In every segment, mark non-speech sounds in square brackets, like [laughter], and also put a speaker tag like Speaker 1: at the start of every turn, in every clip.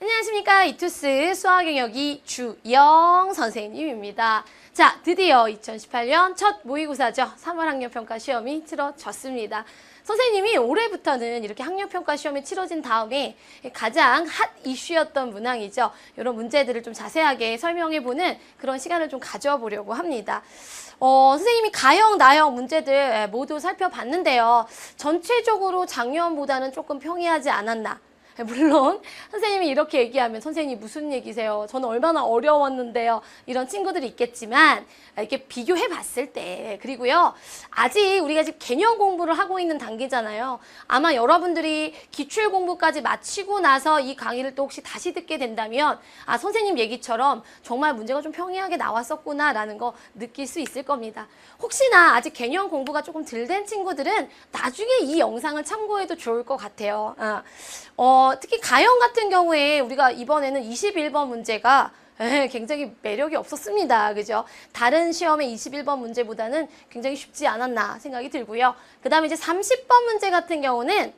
Speaker 1: 안녕하십니까 이투스 수학 영역이 주영 선생님입니다. 자 드디어 2018년 첫 모의고사죠. 3월 학력평가 시험이 치러졌습니다. 선생님이 올해부터는 이렇게 학력평가 시험이 치러진 다음에 가장 핫 이슈였던 문항이죠. 이런 문제들을 좀 자세하게 설명해보는 그런 시간을 좀 가져보려고 합니다. 어, 선생님이 가형, 나형 문제들 모두 살펴봤는데요. 전체적으로 작년보다는 조금 평이하지 않았나. 물론 선생님이 이렇게 얘기하면 선생님 무슨 얘기세요? 저는 얼마나 어려웠는데요. 이런 친구들이 있겠지만 이렇게 비교해 봤을 때 그리고요. 아직 우리가 지금 개념 공부를 하고 있는 단계잖아요. 아마 여러분들이 기출 공부까지 마치고 나서 이 강의를 또 혹시 다시 듣게 된다면 아 선생님 얘기처럼 정말 문제가 좀 평이하게 나왔었구나라는 거 느낄 수 있을 겁니다. 혹시나 아직 개념 공부가 조금 덜 된 친구들은 나중에 이 영상을 참고해도 좋을 것 같아요. 어. 어, 특히 가형 같은 경우에 우리가 이번에는 21번 문제가 [laughs] 에, 굉장히 매력이 없었습니다. 그죠? 다른 시험의 21번 문제보다는 굉장히 쉽지 않았나 생각이 들고요. 그 다음에 이제 30번 문제 같은 경우는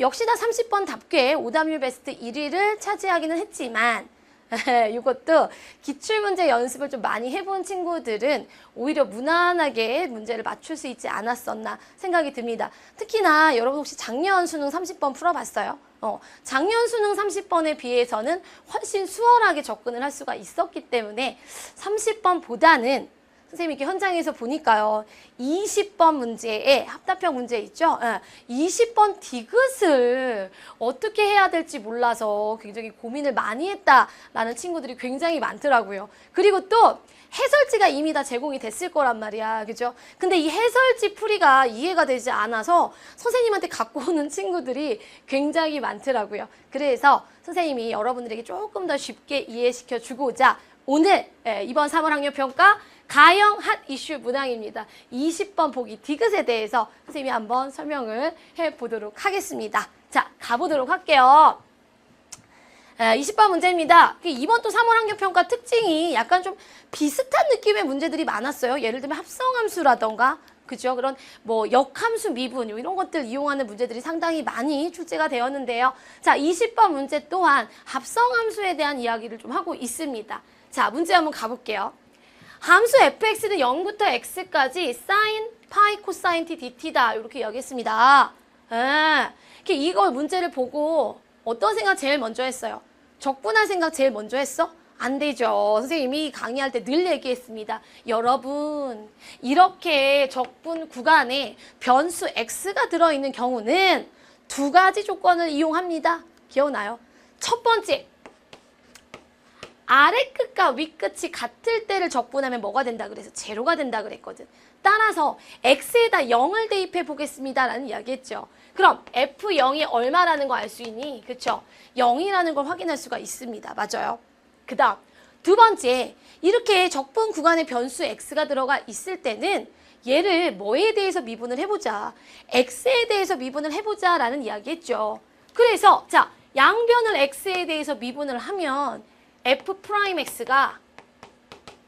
Speaker 1: 역시나 30번답게 오답률 베스트 1위를 차지하기는 했지만 [laughs] 이것도 기출문제 연습을 좀 많이 해본 친구들은 오히려 무난하게 문제를 맞출 수 있지 않았었나 생각이 듭니다. 특히나 여러분 혹시 작년 수능 30번 풀어봤어요? 어, 작년 수능 30번에 비해서는 훨씬 수월하게 접근을 할 수가 있었기 때문에 30번보다는 선생님 이렇게 현장에서 보니까요. 20번 문제에 합답형 문제 있죠? 예, 20번 디귿을 어떻게 해야 될지 몰라서 굉장히 고민을 많이 했다라는 친구들이 굉장히 많더라고요. 그리고 또 해설지가 이미 다 제공이 됐을 거란 말이야. 그죠? 근데 이 해설지 풀이가 이해가 되지 않아서 선생님한테 갖고 오는 친구들이 굉장히 많더라고요. 그래서 선생님이 여러분들에게 조금 더 쉽게 이해시켜 주고자 오늘 예, 이번 3월 학력 평가 가형 핫 이슈 문항입니다. 20번 보기 디귿에 대해서 선생님이 한번 설명을 해 보도록 하겠습니다. 자, 가보도록 할게요. 에, 20번 문제입니다. 그 이번 또 3월 학력평가 특징이 약간 좀 비슷한 느낌의 문제들이 많았어요. 예를 들면 합성함수라던가 그죠? 그런 뭐 역함수 미분 이런 것들 이용하는 문제들이 상당히 많이 출제가 되었는데요. 자, 20번 문제 또한 합성함수에 대한 이야기를 좀 하고 있습니다. 자, 문제 한번 가볼게요. 함수 fx는 0부터 x까지 sin, 파이, 코사인 t, dt다 이렇게 이야기했습니다. 예. 이렇게 이거 문제를 보고 어떤 생각 제일 먼저 했어요? 적분할 생각 제일 먼저 했어? 안 되죠. 선생님이 강의할 때 늘 얘기했습니다. 여러분, 이렇게 적분 구간에 변수 x가 들어있는 경우는 두 가지 조건을 이용합니다. 기억나요? 첫 번째, 아래 끝과 위 끝이 같을 때를 적분하면 뭐가 된다 그래서 제로가 된다 그랬거든. 따라서 x에다 0을 대입해 보겠습니다라는 이야기했죠. 그럼 f0이 얼마라는 거 알 수 있니? 그쵸? 0이라는 걸 확인할 수가 있습니다. 맞아요. 그 다음 두 번째 이렇게 적분 구간에 변수 x가 들어가 있을 때는 얘를 뭐에 대해서 미분을 해보자. x에 대해서 미분을 해보자 라는 이야기 했죠. 그래서 자 양변을 x에 대해서 미분을 하면 f 프라임 x가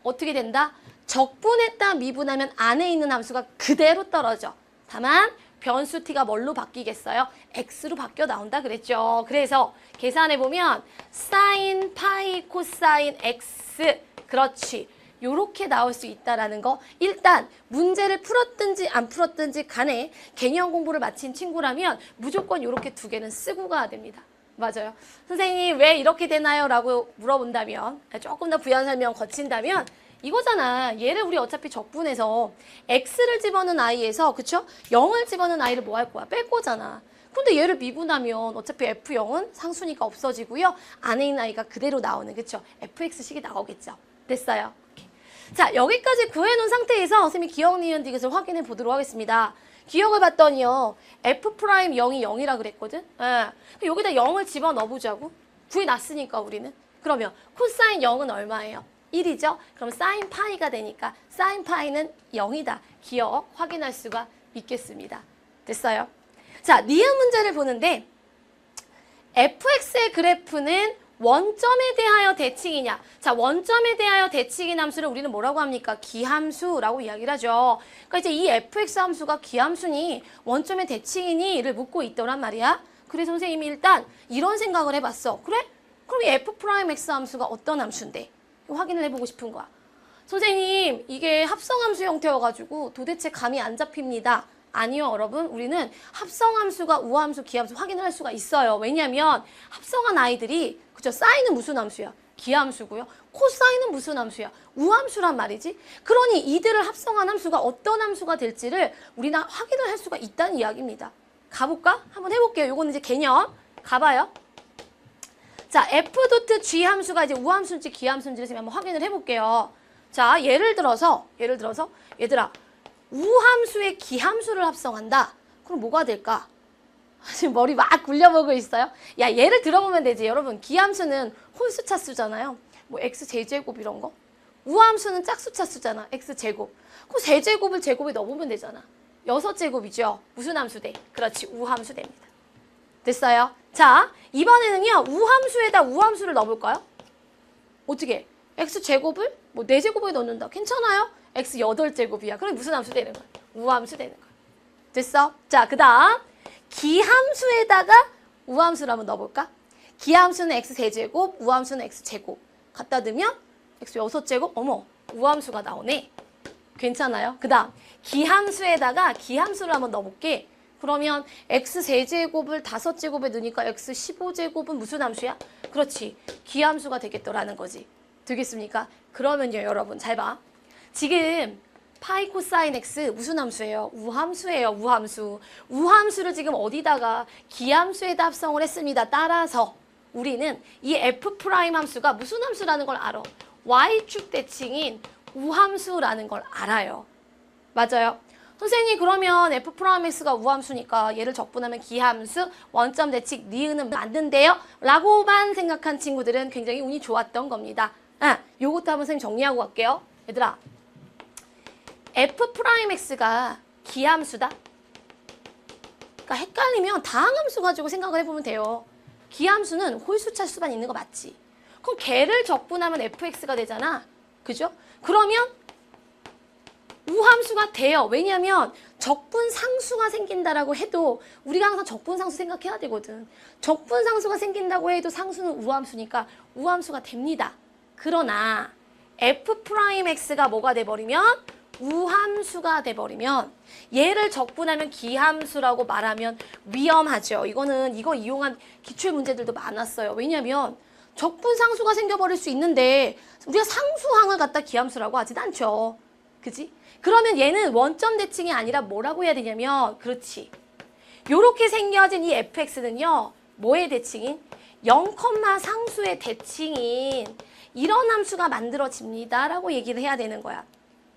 Speaker 1: 어떻게 된다? 적분했다 미분하면 안에 있는 함수가 그대로 떨어져. 다만 변수 t가 뭘로 바뀌겠어요? x로 바뀌어 나온다 그랬죠. 그래서 계산해 보면 사인 파이 코사인 x 그렇지. 요렇게 나올 수 있다라는 거 일단 문제를 풀었든지 안 풀었든지 간에 개념 공부를 마친 친구라면 무조건 요렇게 두 개는 쓰고 가야 됩니다. 맞아요. 선생님 왜 이렇게 되나요? 라고 물어본다면 조금 더 부연 설명 거친다면 이거잖아. 얘를 우리 어차피 적분해서 x를 집어넣은 i에서 그쵸? 0을 집어넣은 i를 뭐 할 거야? 뺄 거잖아. 근데 얘를 미분하면 어차피 f0은 상수니까 없어지고요. 안에 있는 i가 그대로 나오는 그쵸? fx식이 나오겠죠. 됐어요. 오케이. 자 여기까지 구해놓은 상태에서 선생님이 기억 니은 디귿을 확인해 보도록 하겠습니다. 기억을 봤더니요. f 프라임 0이 0이라 그랬거든. 예. 여기다 0을 집어 넣어보자고. 구해놨으니까 우리는. 그러면 코사인 0은 얼마예요? 1이죠. 그럼 사인 파이가 되니까 사인 파이는 0이다. 기억 확인할 수가 있겠습니다. 됐어요? 자, 니은 문제를 보는데 fx의 그래프는 원점에 대하여 대칭이냐? 자, 원점에 대하여 대칭인 함수를 우리는 뭐라고 합니까? 기함수라고 이야기를 하죠. 그러니까 이제 이 fx 함수가 기함수니 원점에 대칭이니?를 묻고 있더란 말이야. 그래서 선생님이 일단 이런 생각을 해봤어. 그래? 그럼 이 f 프라임 x 함수가 어떤 함수인데? 확인을 해보고 싶은 거야. 선생님, 이게 합성함수 형태여가지고 도대체 감이 안 잡힙니다. 아니요, 여러분. 우리는 합성함수가 우함수, 기함수 확인을 할 수가 있어요. 왜냐면 합성한 아이들이 그죠? 사인은 무슨 함수야? 기함수고요. 코사인은 무슨 함수야? 우함수란 말이지. 그러니 이들을 합성한 함수가 어떤 함수가 될지를 우리는 확인을 할 수가 있다는 이야기입니다. 가볼까? 한번 해볼게요. 요거는 이제 개념. 가봐요. 자, f 도트 함수가 이제 우함수인지 기함수인지를 지금 한번 확인을 해볼게요. 자, 예를 들어서, 예를 들어서, 얘들아, 우함수의 기함수를 합성한다. 그럼 뭐가 될까? [laughs] 지금 머리 막 굴려보고 있어요. 야, 예를 들어보면 되지. 여러분, 기함수는 홀수 차수잖아요. 뭐 x 제제곱 이런 거. 우함수는 짝수 차수잖아. x 제곱. 그 세제곱을 제곱에 넣어보면 되잖아. 여섯 제곱이죠. 무슨 함수 돼? 그렇지, 우함수 됩니다. 됐어요? 자, 이번에는요, 우함수에다 우함수를 넣어볼까요? 어떻게? x 제곱을 뭐 4제곱에 넣는다. 괜찮아요? x 8제곱이야. 그럼 무슨 함수 되는 거야? 우함수 되는 거야. 됐어? 자, 그 다음 기함수에다가 우함수를 한번 넣어볼까? 기함수는 x 세제곱, 우함수는 x 제곱. 갖다 넣으면 x 6제곱, 어머, 우함수가 나오네. 괜찮아요? 그 다음 기함수에다가 기함수를 한번 넣어볼게. 그러면 x 세제곱을 다섯 제곱에 넣으니까 x 15제곱은 무슨 함수야? 그렇지. 기함수가 되겠더라는 거지. 되겠습니까? 그러면요, 여러분 잘 봐. 지금 파이 코사인 x 무슨 함수예요? 우함수예요, 우함수. 우함수를 지금 어디다가 기함수에다 합성을 했습니다. 따라서 우리는 이 f 프라임 함수가 무슨 함수라는 걸 알아. y축 대칭인 우함수라는 걸 알아요. 맞아요. 선생님 그러면 f 프라임 x가 우함수니까 얘를 적분하면 기함수 원점 대칭 니은은 맞는데요? 라고만 생각한 친구들은 굉장히 운이 좋았던 겁니다. 아, 요것도 한번 선생님 정리하고 갈게요. 얘들아 f 프라임 x가 기함수다. 그러니까 헷갈리면 다항함수 가지고 생각을 해보면 돼요. 기함수는 홀수차 수만 있는 거 맞지? 그럼 걔를 적분하면 fx가 되잖아. 그죠? 그러면 우함수가 돼요. 왜냐하면 적분 상수가 생긴다라고 해도 우리가 항상 적분 상수 생각해야 되거든. 적분 상수가 생긴다고 해도 상수는 우함수니까 우함수가 됩니다. 그러나 f 프라임 x가 뭐가 돼버리면 우함수가 돼버리면 얘를 적분하면 기함수라고 말하면 위험하죠. 이거는 이거 이용한 기출 문제들도 많았어요. 왜냐하면 적분 상수가 생겨버릴 수 있는데 우리가 상수항을 갖다 기함수라고 하진 않죠. 그지? 그러면 얘는 원점 대칭이 아니라 뭐라고 해야 되냐면 그렇지. 요렇게 생겨진 이 fx는요. 뭐의 대칭인? 0, 상수의 대칭인 이런 함수가 만들어집니다. 라고 얘기를 해야 되는 거야.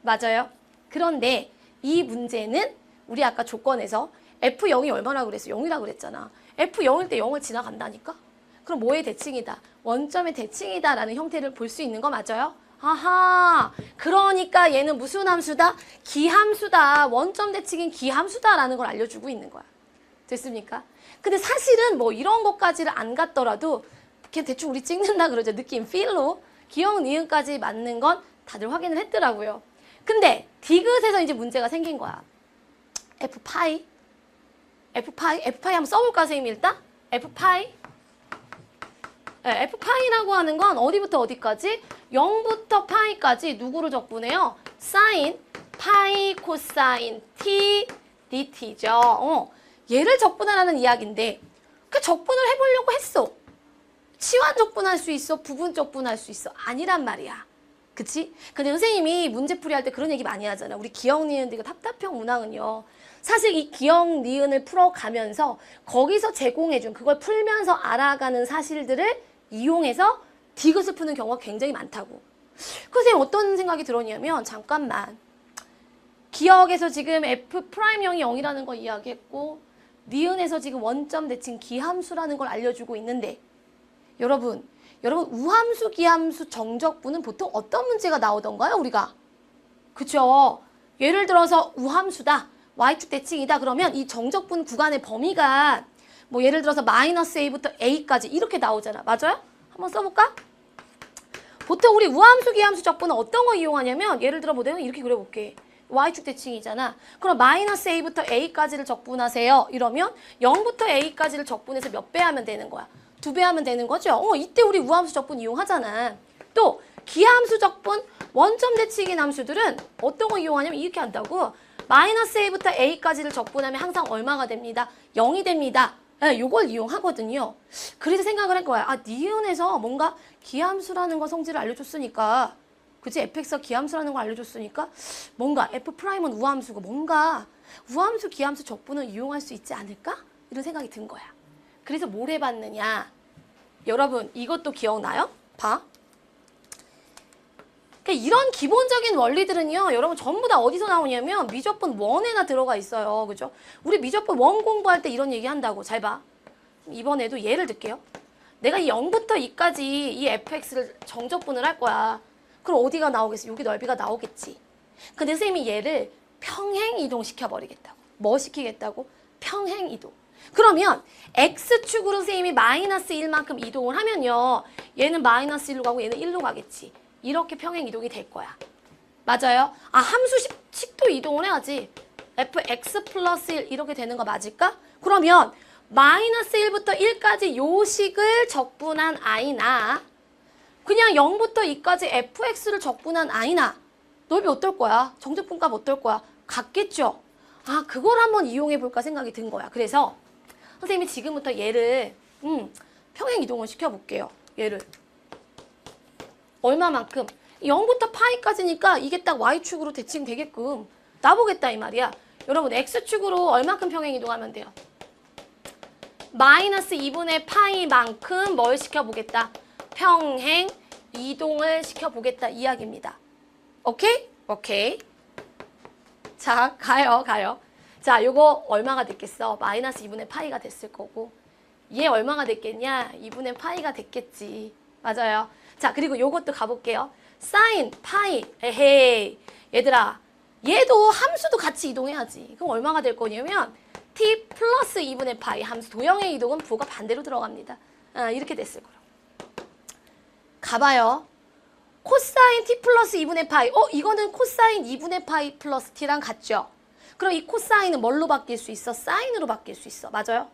Speaker 1: 맞아요? 그런데 이 문제는 우리 아까 조건에서 f0이 얼마나 그랬어? 0이라고 그랬잖아. f0일 때 0을 지나간다니까? 그럼 뭐의 대칭이다? 원점의 대칭이다 라는 형태를 볼 수 있는 거 맞아요? 아하, 그러니까 얘는 무슨 함수다? 기함수다. 원점 대칭인 기함수다 라는 걸 알려주고 있는 거야. 됐습니까? 근데 사실은 뭐 이런 것까지를 안 갔더라도 그냥 대충 우리 찍는다 그러죠. 느낌, 필로. 기억, 니은까지 맞는 건 다들 확인을 했더라고요. 근데 디귿에서 이제 문제가 생긴 거야. f 파이. f 파이, f 파이 한번 써볼까, 선생님 일단? f 파이. 네, f 파이라고 하는 건 어디부터 어디까지? 0부터 파이까지 누구를 적분해요? 사인 파이 코사인 t dt죠. 어, 얘를 적분하라는 이야기인데 그 적분을 해보려고 했어. 치환 적분할 수 있어? 부분 적분할 수 있어? 아니란 말이야. 그치? 근데 선생님이 문제풀이 할 때 그런 얘기 많이 하잖아. 우리 기억, 니은, 이거 답답형 문항은요. 사실 이 기억, 니은을 풀어가면서 거기서 제공해준 그걸 풀면서 알아가는 사실들을 이용해서 디귿을 푸는 경우가 굉장히 많다고. 그 선생님 어떤 생각이 들었냐면 잠깐만. 기억에서 지금 f 프라임형이 0이라는 걸 이야기했고 니은에서 지금 원점 대칭 기함수라는 걸 알려주고 있는데 여러분, 여러분 우함수, 기함수, 정적분은 보통 어떤 문제가 나오던가요, 우리가? 그쵸? 예를 들어서 우함수다, y축 대칭이다 그러면 이 정적분 구간의 범위가 뭐 예를 들어서 마이너스 a부터 a까지 이렇게 나오잖아. 맞아요? 한번 써볼까? 보통 우리 우함수, 기함수 적분은 어떤 거 이용하냐면 예를 들어 뭐 내가 이렇게 그려볼게. y축 대칭이잖아. 그럼 마이너스 a부터 a까지를 적분하세요. 이러면 0부터 a까지를 적분해서 몇 배 하면 되는 거야? 두 배 하면 되는 거죠. 어, 이때 우리 우함수 적분 이용하잖아. 또 기함수 적분 원점 대칭인 함수들은 어떤 거 이용하냐면 이렇게 한다고 마이너스 a부터 a까지를 적분하면 항상 얼마가 됩니다. 0이 됩니다. 예, 요걸 이용하거든요. 그래서 생각을 한 거야. 아, 니은에서 뭔가 기함수라는 거 성질을 알려줬으니까 그치? fx가 기함수라는 걸 알려줬으니까 뭔가 f 프라임은 우함수고 뭔가 우함수 기함수 적분을 이용할 수 있지 않을까? 이런 생각이 든 거야. 그래서 뭘 해봤느냐? 여러분 이것도 기억나요? 봐. 그러니까 이런 기본적인 원리들은요, 여러분 전부 다 어디서 나오냐면 미적분 원에나 들어가 있어요. 그죠? 우리 미적분 원 공부할 때 이런 얘기 한다고. 잘 봐. 이번에도 예를 들게요. 내가 이 0부터 2까지 이 fx를 정적분을 할 거야. 그럼 어디가 나오겠어? 여기 넓이가 나오겠지. 근데 선생님이 얘를 평행 이동시켜 버리겠다고. 뭐 시키겠다고? 평행 이동. 그러면 x축으로 선생님이 마이너스 1만큼 이동을 하면요. 얘는 마이너스 1로 가고 얘는 1로 가겠지. 이렇게 평행 이동이 될 거야. 맞아요? 아, 함수식도 이동을 해야지. fx 플러스 1 이렇게 되는 거 맞을까? 그러면 마이너스 1부터 1까지 요 식을 적분한 i나 그냥 0부터 2까지 fx를 적분한 i나 넓이 어떨 거야? 정적분값 어떨 거야? 같겠죠? 아, 그걸 한번 이용해 볼까 생각이 든 거야. 그래서 선생님이 지금부터 얘를 음, 평행 이동을 시켜 볼게요. 얘를 얼마만큼? 0부터 파이까지니까 이게 딱 y축으로 대칭 되게끔 나보겠다 이 말이야. 여러분 x축으로 얼마큼 평행 이동하면 돼요? 마이너스 2분의 파이만큼 뭘 시켜보겠다? 평행 이동을 시켜보겠다 이야기입니다. 오케이? 오케이. 자, 가요, 가요. 자, 요거 얼마가 됐겠어? 마이너스 2분의 파이가 됐을 거고. 얘 얼마가 됐겠냐? 2분의 파이가 됐겠지. 맞아요. 자, 그리고 요것도 가볼게요. 사인, 파이, 에헤이. 얘들아, 얘도 함수도 같이 이동해야지. 그럼 얼마가 될 거냐면 t 플러스 2분의 파이 함수 도형의 이동은 부호가 반대로 들어갑니다. 아, 이렇게 됐을 거라고. 가봐요. 코사인 t 플러스 2분의 파이. 어, 이거는 코사인 2분의 파이 플러스 t랑 같죠? 그럼 이 코사인은 뭘로 바뀔 수 있어? 사인으로 바뀔 수 있어. 맞아요?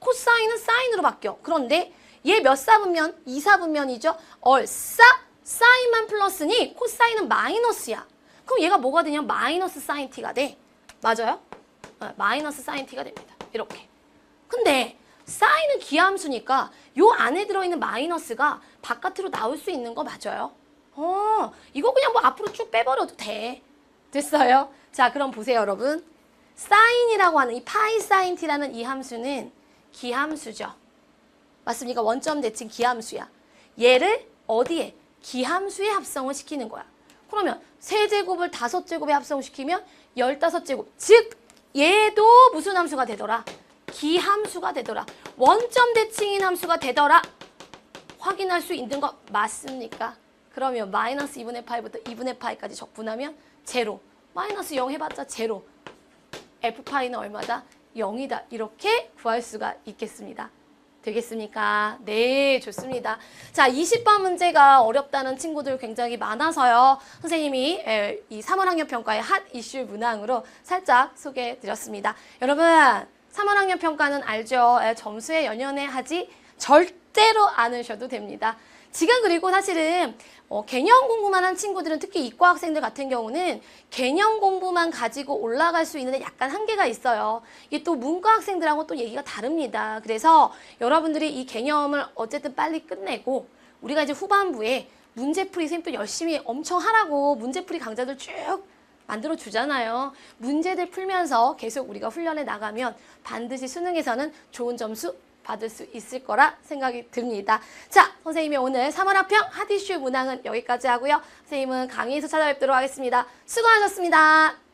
Speaker 1: 코사인은 사인으로 바뀌어. 그런데 얘 몇 사분면? 2사분면이죠? 얼싸 사인만 플러스니 코사인은 마이너스야. 그럼 얘가 뭐가 되냐? 마이너스 사인 t가 돼. 맞아요? 어, 마이너스 사인 t가 됩니다. 이렇게. 근데 사인은 기함수니까 요 안에 들어있는 마이너스가 바깥으로 나올 수 있는 거 맞아요? 어, 이거 그냥 뭐 앞으로 쭉 빼버려도 돼. 됐어요? 자, 그럼 보세요, 여러분. 사인이라고 하는 이 파이 사인 t라는 이 함수는 기함수죠. 맞습니까? 원점 대칭 기함수야. 얘를 어디에? 기함수에 합성을 시키는 거야. 그러면 세제곱을 다섯 제곱에 합성시키면 열다섯 제곱. 즉 얘도 무슨 함수가 되더라? 기함수가 되더라. 원점 대칭인 함수가 되더라. 확인할 수 있는 거 맞습니까? 그러면 마이너스 2분의 파이부터 2분의 파이까지 적분하면 제로. 마이너스 0 해봤자 제로. f파이는 얼마다? 0이다. 이렇게 구할 수가 있겠습니다. 되겠습니까? 네, 좋습니다. 자, 20번 문제가 어렵다는 친구들 굉장히 많아서요. 선생님이 에, 이 3월 학년 평가의 핫 이슈 문항으로 살짝 소개해 드렸습니다. 여러분, 3월 학년 평가는 알죠? 에, 점수에 연연해 하지 절대로 않으셔도 됩니다. 지금 그리고 사실은 어, 개념 공부만 한 친구들은 특히 이과 학생들 같은 경우는 개념 공부만 가지고 올라갈 수 있는데 약간 한계가 있어요. 이게 또 문과 학생들하고 또 얘기가 다릅니다. 그래서 여러분들이 이 개념을 어쨌든 빨리 끝내고 우리가 이제 후반부에 문제풀이 쌤 또 열심히 엄청 하라고 문제풀이 강좌들 쭉 만들어 주잖아요. 문제들 풀면서 계속 우리가 훈련해 나가면 반드시 수능에서는 좋은 점수 받을 수 있을 거라 생각이 듭니다. 자, 선생님이 오늘 3월 합평 하디슈 문항은 여기까지 하고요. 선생님은 강의에서 찾아뵙도록 하겠습니다. 수고하셨습니다.